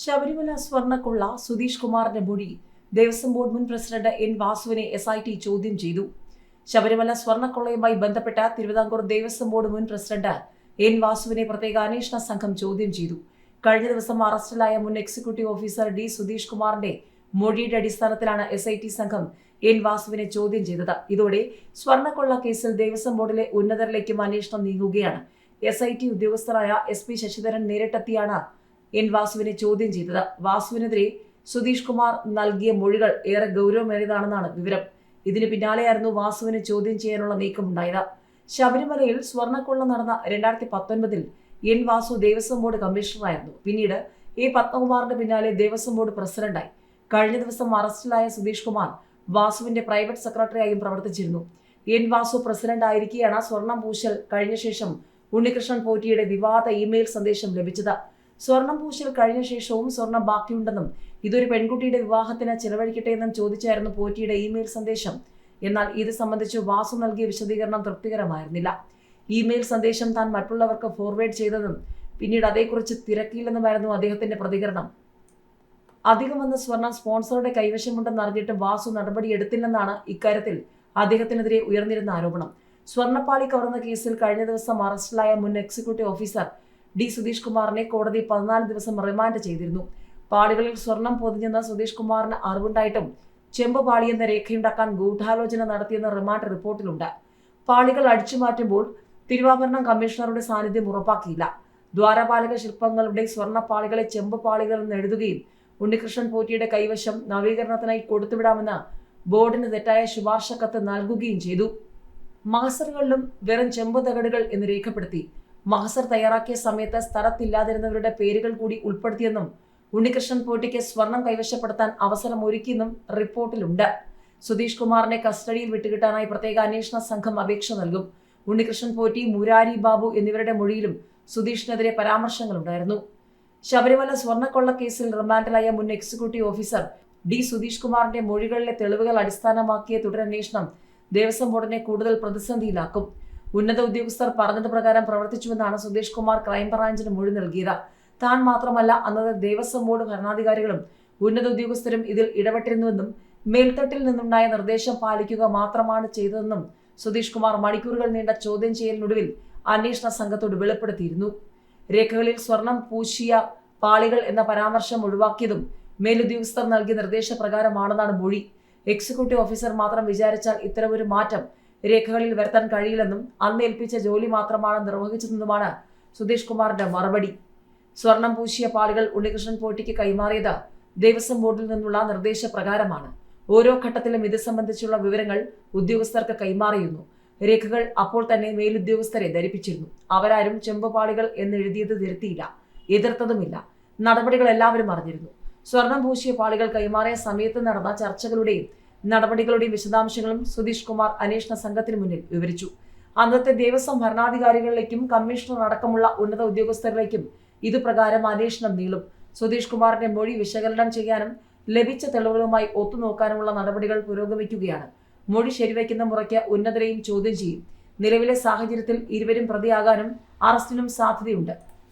ശബരിമല സ്വർണക്കൊള്ള സുധീഷ് കുമാറിന്റെ മൊഴി ദേവസ്വം ബോർഡ് മുൻ പ്രസിഡന്റ് എൻ വാസുവിനെ എസ് ഐ ടി ചോദ്യം ചെയ്തു. ശബരിമല സ്വർണക്കൊള്ളയുമായി ബന്ധപ്പെട്ട തിരുവിതാംകൂർ ദേവസ്വം ബോർഡ് മുൻ പ്രസിഡന്റ് എൻ വാസുവിനെ പ്രത്യേക അന്വേഷണ സംഘം ചോദ്യം ചെയ്തു. കഴിഞ്ഞ ദിവസം അറസ്റ്റിലായ മുൻ എക്സിക്യൂട്ടീവ് ഓഫീസർ ഡി സുധീഷ് കുമാറിന്റെ മൊഴിയുടെ അടിസ്ഥാനത്തിലാണ് എസ് ഐ ടി സംഘം എൻ വാസുവിനെ ചോദ്യം ചെയ്തത്. ഇതോടെ സ്വർണക്കൊള്ള കേസിൽ ദേവസ്വം ബോർഡിലെ ഉന്നതരിലേക്കും അന്വേഷണം നീങ്ങുകയാണ്. എസ് ഐ ടി ഉദ്യോഗസ്ഥരായ എസ് പി ശശിധരൻ നേരിട്ടെത്തിയാണ് എൻ വാസുവിനെ ചോദ്യം ചെയ്തത്. വാസുവിനെതിരെ സുധീഷ് കുമാർ നൽകിയ മൊഴികൾ ഏറെ ഗൗരവമേറിയതാണെന്നാണ് വിവരം. ഇതിന് പിന്നാലെയായിരുന്നു വാസുവിനെ ചോദ്യം ചെയ്യാനുള്ള നീക്കമുണ്ടായത്. ശബരിമലയിൽ സ്വർണക്കൊള്ള നടന്ന രണ്ടായിരത്തി പത്തൊൻപതിൽ എൻ വാസു ദേവസ്വം ബോർഡ് കമ്മീഷണറായിരുന്നു. പിന്നീട് എ പത്മകുമാറിന്റെ പിന്നാലെ ദേവസ്വം ബോർഡ് പ്രസിഡന്റായി. കഴിഞ്ഞ ദിവസം അറസ്റ്റിലായ സുധീഷ് കുമാർ വാസുവിന്റെ പ്രൈവറ്റ് സെക്രട്ടറിയായും പ്രവർത്തിച്ചിരുന്നു. എൻ വാസു പ്രസിഡന്റ് ആയിരിക്കെയാണ് സ്വർണം പൂശൽ കഴിഞ്ഞ ശേഷം ഉണ്ണികൃഷ്ണൻ പോറ്റിയുടെ വിവാദ ഇമെയിൽ സന്ദേശം ലഭിച്ചത്. സ്വർണം പൂശൽ കഴിഞ്ഞ ശേഷവും സ്വർണം ബാക്കിയുണ്ടെന്നും ഇതൊരു പെൺകുട്ടിയുടെ വിവാഹത്തിന് ചെലവഴിക്കട്ടെ എന്നും ചോദിച്ചായിരുന്നു പോറ്റിയുടെ ഇമെയിൽ സന്ദേശം. എന്നാൽ ഇത് സംബന്ധിച്ച് വാസു നൽകിയ വിശദീകരണം തൃപ്തികരമായിരുന്നില്ല. ഇമെയിൽ സന്ദേശം താൻ മറ്റുള്ളവർക്ക് ഫോർവേഡ് ചെയ്തതും പിന്നീട് അതേക്കുറിച്ച് തിരക്കിയില്ലെന്നുമായിരുന്നു അദ്ദേഹത്തിന്റെ പ്രതികരണം. അധികം വന്ന സ്വർണം സ്പോൺസറുടെ കൈവശമുണ്ടെന്ന് അറിഞ്ഞിട്ടും വാസു നടപടിയെടുത്തില്ലെന്നാണ് ഇക്കാര്യത്തിൽ അദ്ദേഹത്തിനെതിരെ ഉയർന്നിരുന്ന ആരോപണം. സ്വർണപ്പാളി കവർന്ന കേസിൽ കഴിഞ്ഞ ദിവസം അറസ്റ്റിലായ മുൻ എക്സിക്യൂട്ടീവ് ഓഫീസർ ഡി സുധീഷ് കുമാറിനെ കോടതി പതിനാല് ദിവസം റിമാൻഡ് ചെയ്തിരുന്നു. പാളികളിൽ സ്വർണം പൊതിഞ്ഞെന്ന് സുധീഷ് കുമാറിന് അറിവുണ്ടായിട്ടും ചെമ്പ് പാളിയെന്ന രേഖയുണ്ടാക്കാൻ ഗൂഢാലോചന നടത്തിയെന്ന റിമാൻഡ് റിപ്പോർട്ടിലുണ്ട്. പാളികൾ അടിച്ചു മാറ്റുമ്പോൾ തിരുവാഭരണം കമ്മീഷണറുടെ സാന്നിധ്യം ഉറപ്പാക്കിയില്ല. ദ്വാരപാലക ശില്പങ്ങളുടെ സ്വർണപ്പാളികളെ ചെമ്പ് പാളികൾ എന്ന് എഴുതുകയും ഉണ്ണികൃഷ്ണൻ പോറ്റിയുടെ കൈവശം നവീകരണത്തിനായി കൊടുത്തുവിടാമെന്ന് ബോർഡിന് തെറ്റായ ശുപാർശ കത്ത് നൽകുകയും ചെയ്തു. മാസറുകളിലും വെറും ചെമ്പ് തകടുകൾ എന്ന് രേഖപ്പെടുത്തി മഹസർ തയ്യാറാക്കിയ സമയത്ത് സ്ഥലത്തില്ലാതിരുന്നവരുടെ പേരുകൾ കൂടി ഉൾപ്പെടുത്തിയെന്നും ഉണ്ണികൃഷ്ണൻ പോട്ടിക്ക് സ്വർണം കൈവശപ്പെടുത്താൻ അവസരം ഒരുക്കിയെന്നും റിപ്പോർട്ടിലുണ്ട്. സുധീഷ് കുമാറിനെ കസ്റ്റഡിയിൽ വിട്ടുകിട്ടാനായി പ്രത്യേക അന്വേഷണ സംഘം അപേക്ഷ നൽകും. ഉണ്ണികൃഷ്ണൻ പോറ്റി മുരാരി ബാബു എന്നിവരുടെ മൊഴിയിലും സുധീഷിനെതിരെ പരാമർശങ്ങളുണ്ടായിരുന്നു. ശബരിമല സ്വർണക്കൊള്ള കേസിൽ റിമാൻഡിലായ മുൻ എക്സിക്യൂട്ടീവ് ഓഫീസർ ഡി സുധീഷ് കുമാറിന്റെ മൊഴികളിലെ തെളിവുകൾ അടിസ്ഥാനമാക്കിയ തുടരന്വേഷണം ദേവസ്വം ബോർഡിനെ കൂടുതൽ പ്രതിസന്ധിയിലാക്കും. ഉന്നത ഉദ്യോഗസ്ഥർ പറഞ്ഞത് പ്രകാരം പ്രവർത്തിച്ചുവെന്നാണ് സുധീഷ് കുമാർ ക്രൈംബ്രാഞ്ചിന് മൊഴി നൽകിയത്. താൻ മാത്രമല്ല അന്നത്തെ ദേവസ്വം ബോർഡ് ഭരണാധികാരികളും ഉന്നത ഉദ്യോഗസ്ഥരും ഇതിൽ ഇടപെട്ടിരുന്നുവെന്നും മേൽത്തട്ടിൽ നിന്നുണ്ടായ നിർദ്ദേശം പാലിക്കുക മാത്രമാണ് ചെയ്തതെന്നും സുധീഷ് കുമാർ മണിക്കൂറുകൾ നീണ്ട ചോദ്യം ചെയ്യലിനൊടുവിൽ അന്വേഷണ സംഘത്തോട് വെളിപ്പെടുത്തിയിരുന്നു. രേഖകളിൽ സ്വർണം പൂശിയ പാളികൾ എന്ന പരാമർശം ഒഴിവാക്കിയതും മേലുദ്യോഗസ്ഥർ നൽകിയ നിർദ്ദേശപ്രകാരമാണെന്നാണ് മൊഴി. എക്സിക്യൂട്ടീവ് ഓഫീസർ മാത്രം വിചാരിച്ചാൽ ഇത്തരമൊരു മാറ്റം രേഖകളിൽ വരുത്താൻ കഴിയില്ലെന്നും അന്ന് ഏൽപ്പിച്ച ജോലി മാത്രമാണ് നിർവഹിച്ചതെന്നുമാണ് സുധീഷ് കുമാറിന്റെ മറുപടി. സ്വർണം പൂശിയ പാളികൾ ഉണ്ണികൃഷ്ണൻ പോട്ടിക്ക് കൈമാറിയത് ദേവസ്വം ബോർഡിൽ നിന്നുള്ള നിർദ്ദേശപ്രകാരമാണ്. ഓരോ ഘട്ടത്തിലും ഇത് സംബന്ധിച്ചുള്ള വിവരങ്ങൾ ഉദ്യോഗസ്ഥർക്ക് കൈമാറിയിരുന്നു. രേഖകൾ അപ്പോൾ തന്നെ മേലുദ്യോഗസ്ഥരെ ധരിപ്പിച്ചിരുന്നു. അവരാരും ചെമ്പുപാളികൾ എന്നെഴുതിയത് തിരുത്തിയില്ല എതിർത്തതുമില്ല. നടപടികൾ എല്ലാവരും അറിഞ്ഞിരുന്നു. സ്വർണം പൂശിയ പാളികൾ കൈമാറിയ സമയത്ത് നടന്ന ചർച്ചകളുടെയും നടപടികളുടെയും വിശദാംശങ്ങളും സുധീഷ് കുമാർ അന്വേഷണ സംഘത്തിന് മുന്നിൽ വിവരിച്ചു. അന്നത്തെ ദേവസ്വം ഭരണാധികാരികളിലേക്കും കമ്മീഷണർ അടക്കമുള്ള ഉന്നത ഉദ്യോഗസ്ഥരിലേക്കും ഇതുപ്രകാരം അന്വേഷണം നീളും. സുധീഷ് കുമാറിന്റെ മൊഴി വിശകലനം ചെയ്യാനും ലഭിച്ച തെളിവുകളുമായി ഒത്തുനോക്കാനുമുള്ള നടപടികൾ പുരോഗമിക്കുകയാണ്. മൊഴി ശരിവയ്ക്കുന്ന മുറയ്ക്ക് ഉന്നതരെയും ചോദ്യം ചെയ്യും. നിലവിലെ സാഹചര്യത്തിൽ ഇരുവരും പ്രതിയാകാനും അറസ്റ്റിനും സാധ്യതയുണ്ട്.